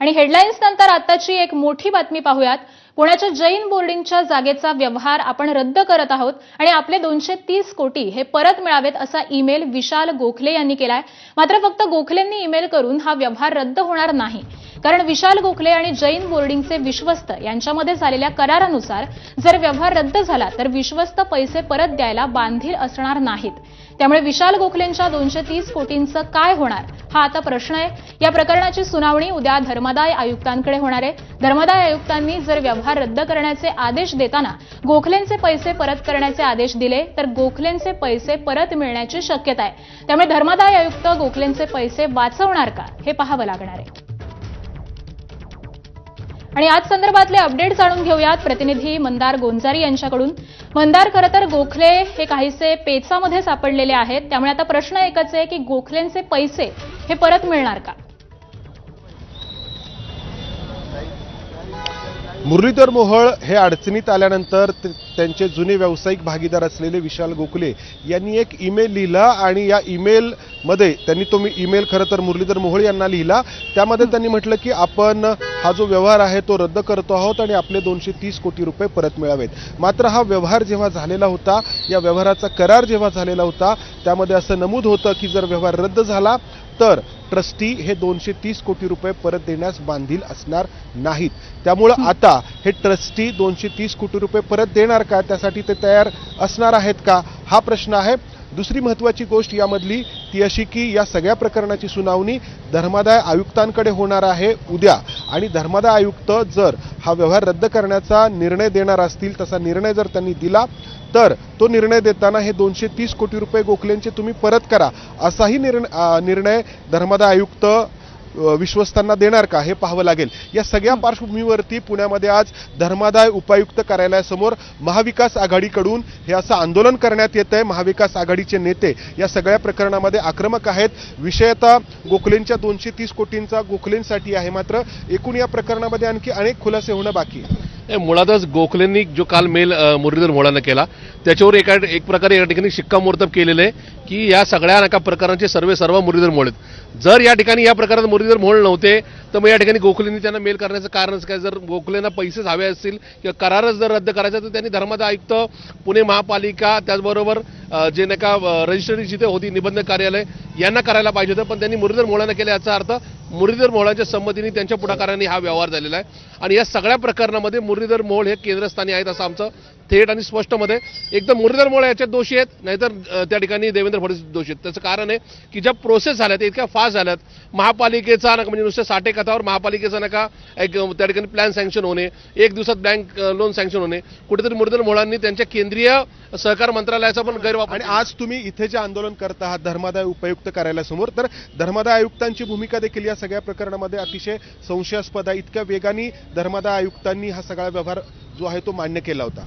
आणि हेडलाईन्स नंतर आताची एक मोठी बातमी पाहूयात. पुण्याच्या जैन बोर्डिंगच्या जागेचा व्यवहार आपण रद्द करत आहोत आणि आपले दोनशे तीस कोटी हे परत मिळावेत असा ईमेल विशाल गोखले यांनी केलाय. मात्र फक्त गोखलेंनी ईमेल करून हा व्यवहार रद्द होणार नाही. कारण विशाल गोखले आणि जैन बोर्डिंगचे विश्वस्त यांच्यामध्ये झालेल्या करारानुसार जर व्यवहार रद्द झाला तर विश्वस्त पैसे परत द्यायला बांधील असणार नाहीत. त्यामुळे विशाल गोखलेंच्या दोनशे तीस कोटींचं काय होणार? हा आता प्रश्न आहे. या प्रकरणाची सुनावणी उद्या धर्मदाय आयुक्तांकडे होणार आहे. धर्मदाय आयुक्तांनी जर व्यवहार रद्द करण्याचे आदेश देताना गोखलेंचे पैसे परत करण्याचे आदेश दिले तर गोखलेंचे पैसे परत मिळण्याची शक्यता आहे. त्यामुळे धर्मदाय आयुक्त गोखलेंचे पैसे वाचवणार का? हे पाहावं लागणार आहे. आणि आज संदर्भातले अपडेट जाणून घेऊयात. प्रतिनिधी मंदार गोंजारी यांच्याकडून. मंदार खरं तर गोखले हे काहीसे पेचामध्ये सापडलेले आहेत. त्यामुळे आता प्रश्न एकच आहे की गोखलेंचे पैसे हे परत मिळणार का? मुरलीधर मोहळ हे अडचणीत आल्यानंतर त्यांचे जुने व्यावसायिक भागीदार असलेले विशाल गोखले यांनी एक ईमेल लिहिला आणि या ईमेलमध्ये त्यांनी तो मी ईमेल खरं तर मुरलीधर मोहोळ यांना लिहिला. त्यामध्ये त्यांनी म्हटलं की आपण हा जो व्यवहार आहे तो रद्द करतो आहोत आणि आपले दोनशे तीस कोटी रुपये परत मिळावेत. मात्र हा व्यवहार जेव्हा झालेला होता या व्यवहाराचा करार जेव्हा झालेला होता त्यामध्ये असं नमूद होतं की जर व्यवहार रद्द झाला तर ट्रस्टी हे दोनशे तीस कोटी रुपये परत देण्यास बांधील असणार नाहीत. त्यामुळं आता हे ट्रस्टी दोनशे तीस कोटी रुपये परत देणार का? त्यासाठी ते तयार असणार आहेत का? हा प्रश्न आहे. दुसरी महत्वाची गोष्ट यामधली ती अशी की या सगळ्या प्रकरणाची सुनावणी धर्मादाय आयुक्तांकडे होणार आहे उद्या. आणि धर्मादाय आयुक्त जर हा व्यवहार रद्द करण्याचा निर्णय देणार असतील तसा निर्णय जर त्यांनी दिला तर तो निर्णय देताना हे दोनशे तीस कोटी रुपये गोखलेंचे तुम्ही परत करा असाही निर्णय निर्णय धर्मादाय आयुक्त विश्वस्तांना देणार का हे पाहावं लागेल. या सगळ्या पार्श्वभूमीवरती पुण्यामध्ये आज धर्मादाय उपायुक्त कार्यालयासमोर महाविकास आघाडीकडून हे असं आंदोलन करण्यात येत आहे. महाविकास आघाडीचे नेते या सगळ्या प्रकरणामध्ये आक्रमक आहेत. विषयतः गोखलेंच्या दोनशे तीस कोटींचा गोखलेंसाठी आहे मात्र एकूण या प्रकरणामध्ये आणखी अनेक खुलासे होणं बाकी आहे. मुळातच गोखलेंनी जो काल मेल मुरलीधर मोळानं केला त्याच्यावर एका एक प्रकारे या ठिकाणी शिक्कामोर्तब केलेलं आहे. की या सगळ्या नका प्रकारांचे सर्वे सर्व मुरलीधर मोळ आहेत. जर या ठिकाणी या प्रकारात मुरलीधर मोळ नव्हते तर मग या ठिकाणी गोखलेंनी त्यांना मेल करण्याचं कारणच काय? जर गोखलेंना पैसेच हवे असतील किंवा करारच जर रद्द करायचा तर त्यांनी धर्मादाय आयुक्त पुणे महापालिका त्याचबरोबर जे नाही का रजिस्ट्री जिथे होती निबंधक कार्यालय यांना करायला पाहिजे होतं पण त्यांनी मुरलीधर मोळानं केलं याचा अर्थ मुरलीधर मोहोळांच्या संमतीने त्यांच्या पुढाकाराने हा व्यवहार झालेला आहे. आणि या सगळ्या प्रकरणामध्ये मुरलीधर मोहळ हे केंद्रस्थानी आहेत असं आमचं थेट आणि स्पष्टमध्ये एकदम मुरलीधर मोहोळ याच्यात दोषी आहेत. नाहीतर त्या ठिकाणी देवेंद्र फडणवीस दोषी आहेत. त्याचं कारण आहे की ज्या प्रोसेस झाल्या त्या इतक्या फास्ट झाल्यात महापालिकेचा नका म्हणजे नुसत्या साठे कथावर महापालिकेचा नका एक त्या ठिकाणी प्लॅन सँक्शन होणे एक दिवसात बँक लोन सँक्शन होणे कुठेतरी मुरलीधर मोळांनी त्यांच्या केंद्रीय सहकार मंत्रालयाचा पण गैरवापर आणि आज तुम्ही इथे जे आंदोलन करत आहात धर्मादाय उपयुक्त कार्यालयासमोर तर धर्मादाय आयुक्तांची भूमिका देखील या सगळ्या प्रकरणामध्ये अतिशय संशयास्पद आहे. इतक्या वेगाने धर्मादाय आयुक्तांनी हा सगळा व्यवहार जो आहे तो मान्य केला होता.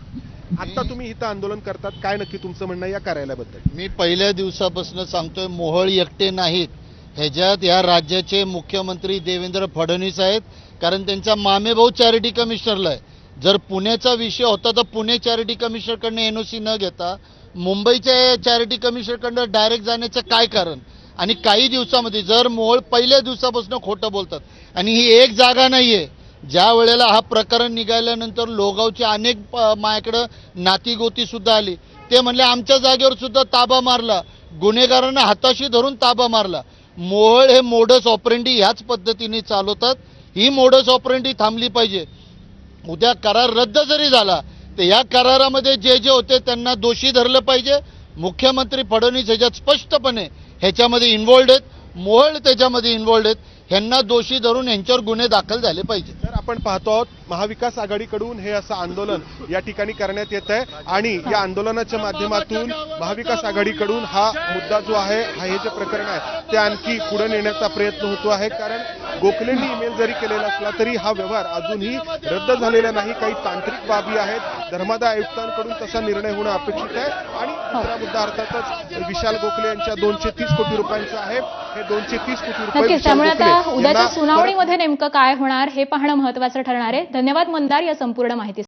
आता तुम्ही इथं आंदोलन करतात काय नक्की तुमचं म्हणणं या कार्यालयाबद्दल? मी पहिल्या दिवसापासून सांगतोय मोहळ एकटे नाहीत. ह्याच्यात या राज्याचे मुख्यमंत्री देवेंद्र फडणवीस आहेत कारण त्यांचा मामेभाऊ चॅरिटी कमिशनरला आहे. जर पुण्याचा विषय होता तर पुणे चॅरिटी कमिशनरकडनं एन ओ सी न घेता मुंबईच्या चॅरिटी कमिशनरकडनं डायरेक्ट जाण्याचं काय कारण? आणि काही दिवसामध्ये जर मोहळ पहिल्या दिवसापासून खोटं बोलतात आणि ही एक जागा नाही आहे ज्या वेळेला हा प्रकरण निघाल्यानंतर लोगावचे अनेक अ, माझ्याकडं नातीगोती सुद्धा आली. ते म्हणले आमच्या जागेवर सुद्धा ताबा मारला. गुन्हेगारांना हाताशी धरून ताबा मारला. मोहळ हे मोडस ऑपरेंडी ह्याच पद्धतीने चालवतात. ही मोडस ऑपरेंडी थांबली पाहिजे. उद्या करार रद्द जरी झाला तर या करारामध्ये जे जे होते त्यांना दोषी धरलं पाहिजे. मुख्यमंत्री फडणवीस ह्याच्यात स्पष्टपणे ह्याच्यामध्ये इन्व्हॉल्ड आहेत. मोहळ त्याच्यामध्ये इन्व्हॉल्ड आहेत. ह्यांना दोषी धरून यांच्यावर गुन्हे दाखल झाले पाहिजेत. आपण पाहतो आहोत महाविकास आघाडीकडून हे असं आंदोलन या ठिकाणी करण्यात येत आहे. आणि या आंदोलनाच्या माध्यमातून महाविकास आघाडीकडून हा मुद्दा जो आहे हा हे जे प्रकरण आहे ते आणखी पुढे नेण्याचा प्रयत्न होतो आहे. कारण गोखलेंनी ईमेल जरी केलेला असला तरी हा व्यवहार अजूनही रद्द झालेला नाही. काही तांत्रिक बाबी आहेत. धर्मादाय आयुक्तांकडून तसा निर्णय होणं अपेक्षित आहे. आणि दुसरा मुद्दा अर्थातच विशाल गोखले यांच्या दोनशे तीस कोटी रुपयांचा आहे. हे दोनशे तीस कोटी रुपये त्यामुळे आता उद्याच्या सुनावणीमध्ये नेमकं काय होणार हे पाहणं महत्वाचं ठरणार आहे. धन्यवाद मंदार या संपूर्ण माहिती